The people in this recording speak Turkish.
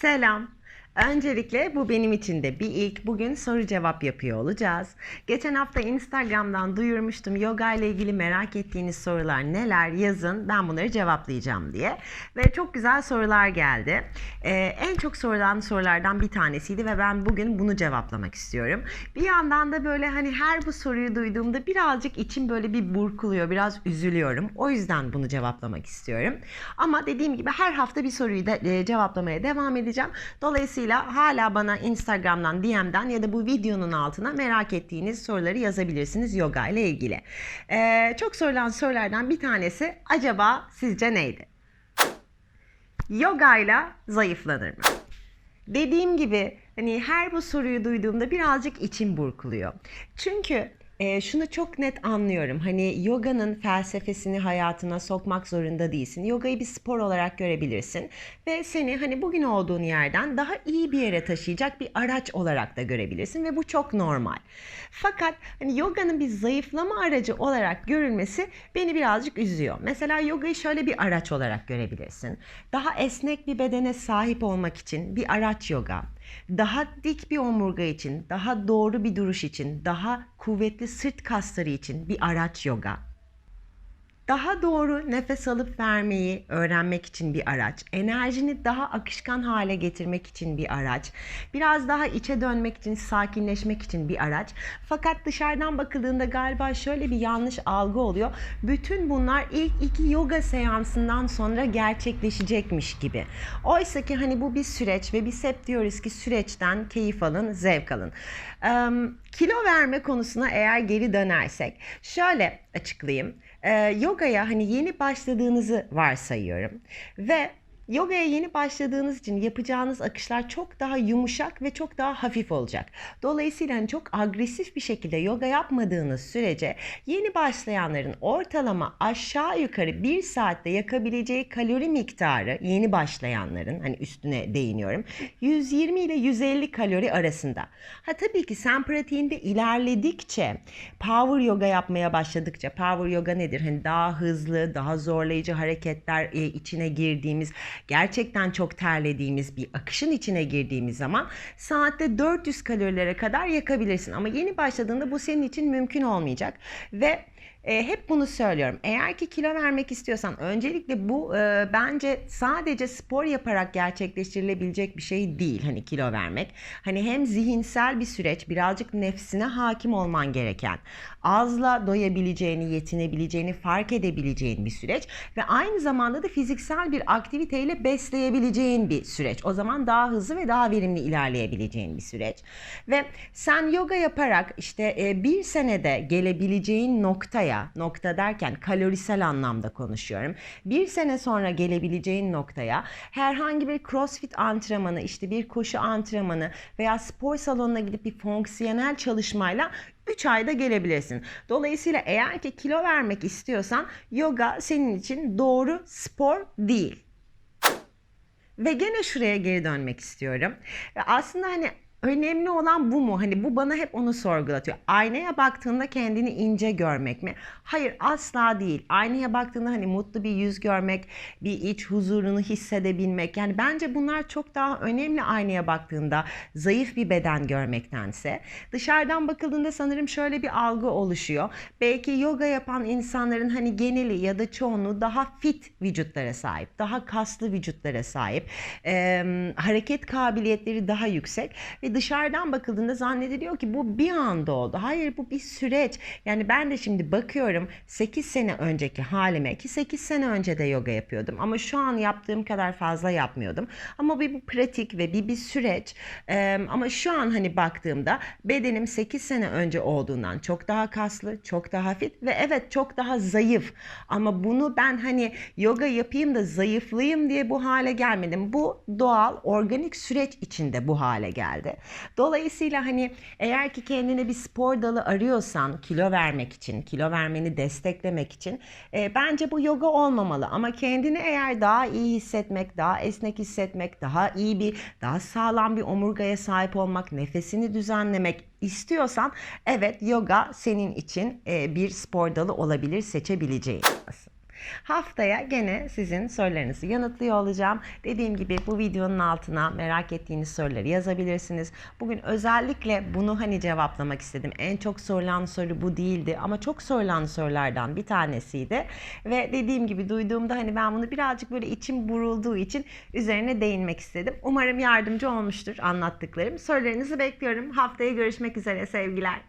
Selam. Öncelikle bu benim için de bir ilk. Bugün soru cevap yapıyor olacağız. Geçen hafta Instagram'dan duyurmuştum yoga ile ilgili merak ettiğiniz sorular neler yazın ben bunları cevaplayacağım diye. Ve çok güzel sorular geldi. Ee, en çok sorulan sorulardan bir tanesiydi ve ben bugün bunu cevaplamak istiyorum. Bir yandan da böyle hani her bu soruyu duyduğumda birazcık içim böyle bir burkuluyor, biraz üzülüyorum. O yüzden bunu cevaplamak istiyorum. Ama dediğim gibi her hafta bir soruyu da e, cevaplamaya devam edeceğim. Dolayısıyla hala bana Instagram'dan, DM'den ya da bu videonun altına merak ettiğiniz soruları yazabilirsiniz yoga ile ilgili. Ee, çok sorulan sorulardan bir tanesi acaba sizce neydi? Yoga ile zayıflanır mı? Dediğim gibi hani her bu soruyu duyduğumda birazcık içim burkuluyor. Çünkü e, şunu çok net anlıyorum. Hani yoganın felsefesini hayatına sokmak zorunda değilsin. Yogayı bir spor olarak görebilirsin ve seni hani bugün olduğun yerden daha iyi bir yere taşıyacak bir araç olarak da görebilirsin ve bu çok normal. Fakat hani yoganın bir zayıflama aracı olarak görülmesi beni birazcık üzüyor. Mesela yogayı şöyle bir araç olarak görebilirsin. Daha esnek bir bedene sahip olmak için bir araç yoga daha dik bir omurga için, daha doğru bir duruş için, daha kuvvetli sırt kasları için bir araç yoga. Daha doğru nefes alıp vermeyi öğrenmek için bir araç. Enerjini daha akışkan hale getirmek için bir araç. Biraz daha içe dönmek için, sakinleşmek için bir araç. Fakat dışarıdan bakıldığında galiba şöyle bir yanlış algı oluyor. Bütün bunlar ilk iki yoga seansından sonra gerçekleşecekmiş gibi. Oysa ki hani bu bir süreç ve biz hep diyoruz ki süreçten keyif alın, zevk alın. Kilo verme konusuna eğer geri dönersek şöyle açıklayayım. Ee, yogaya hani yeni başladığınızı varsayıyorum ve Yogaya yeni başladığınız için yapacağınız akışlar çok daha yumuşak ve çok daha hafif olacak. Dolayısıyla hani çok agresif bir şekilde yoga yapmadığınız sürece yeni başlayanların ortalama aşağı yukarı bir saatte yakabileceği kalori miktarı yeni başlayanların hani üstüne değiniyorum 120 ile 150 kalori arasında. Ha tabii ki sen pratiğinde ilerledikçe power yoga yapmaya başladıkça power yoga nedir? Hani daha hızlı, daha zorlayıcı hareketler e, içine girdiğimiz gerçekten çok terlediğimiz bir akışın içine girdiğimiz zaman saatte 400 kalorilere kadar yakabilirsin. Ama yeni başladığında bu senin için mümkün olmayacak ve e, hep bunu söylüyorum. Eğer ki kilo vermek istiyorsan öncelikle bu e, bence sadece spor yaparak gerçekleştirilebilecek bir şey değil. Hani kilo vermek. Hani hem zihinsel bir süreç, birazcık nefsine hakim olman gereken, azla doyabileceğini, yetinebileceğini fark edebileceğin bir süreç ve aynı zamanda da fiziksel bir aktiviteyle besleyebileceğin bir süreç. O zaman daha hızlı ve daha verimli ilerleyebileceğin bir süreç. Ve sen yoga yaparak işte e, bir senede gelebileceğin noktaya, nokta derken kalorisel anlamda konuşuyorum. Bir sene sonra gelebileceğin noktaya herhangi bir crossfit antrenmanı, işte bir koşu antrenmanı veya spor salonuna gidip bir fonksiyonel çalışmayla 3 ayda gelebilirsin. Dolayısıyla eğer ki kilo vermek istiyorsan yoga senin için doğru spor değil. Ve gene şuraya geri dönmek istiyorum. Aslında hani Önemli olan bu mu? Hani bu bana hep onu sorgulatıyor. Aynaya baktığında kendini ince görmek mi? Hayır asla değil. Aynaya baktığında hani mutlu bir yüz görmek, bir iç huzurunu hissedebilmek. Yani bence bunlar çok daha önemli aynaya baktığında zayıf bir beden görmektense. Dışarıdan bakıldığında sanırım şöyle bir algı oluşuyor. Belki yoga yapan insanların hani geneli ya da çoğunluğu daha fit vücutlara sahip, daha kaslı vücutlara sahip, ee, hareket kabiliyetleri daha yüksek ve dışarıdan bakıldığında zannediliyor ki bu bir anda oldu. Hayır bu bir süreç. Yani ben de şimdi bakıyorum 8 sene önceki halime ki 8 sene önce de yoga yapıyordum ama şu an yaptığım kadar fazla yapmıyordum. Ama bir, bir pratik ve bir bir süreç. Ee, ama şu an hani baktığımda bedenim 8 sene önce olduğundan çok daha kaslı, çok daha fit ve evet çok daha zayıf. Ama bunu ben hani yoga yapayım da zayıflayayım diye bu hale gelmedim. Bu doğal, organik süreç içinde bu hale geldi. Dolayısıyla hani eğer ki kendine bir spor dalı arıyorsan kilo vermek için, kilo vermeni desteklemek için e, bence bu yoga olmamalı. Ama kendini eğer daha iyi hissetmek, daha esnek hissetmek, daha iyi bir, daha sağlam bir omurgaya sahip olmak, nefesini düzenlemek istiyorsan evet yoga senin için e, bir spor dalı olabilir seçebileceğin. Haftaya gene sizin sorularınızı yanıtlıyor olacağım. Dediğim gibi bu videonun altına merak ettiğiniz soruları yazabilirsiniz. Bugün özellikle bunu hani cevaplamak istedim. En çok sorulan soru bu değildi ama çok sorulan sorulardan bir tanesiydi. Ve dediğim gibi duyduğumda hani ben bunu birazcık böyle içim burulduğu için üzerine değinmek istedim. Umarım yardımcı olmuştur anlattıklarım. Sorularınızı bekliyorum. Haftaya görüşmek üzere sevgiler.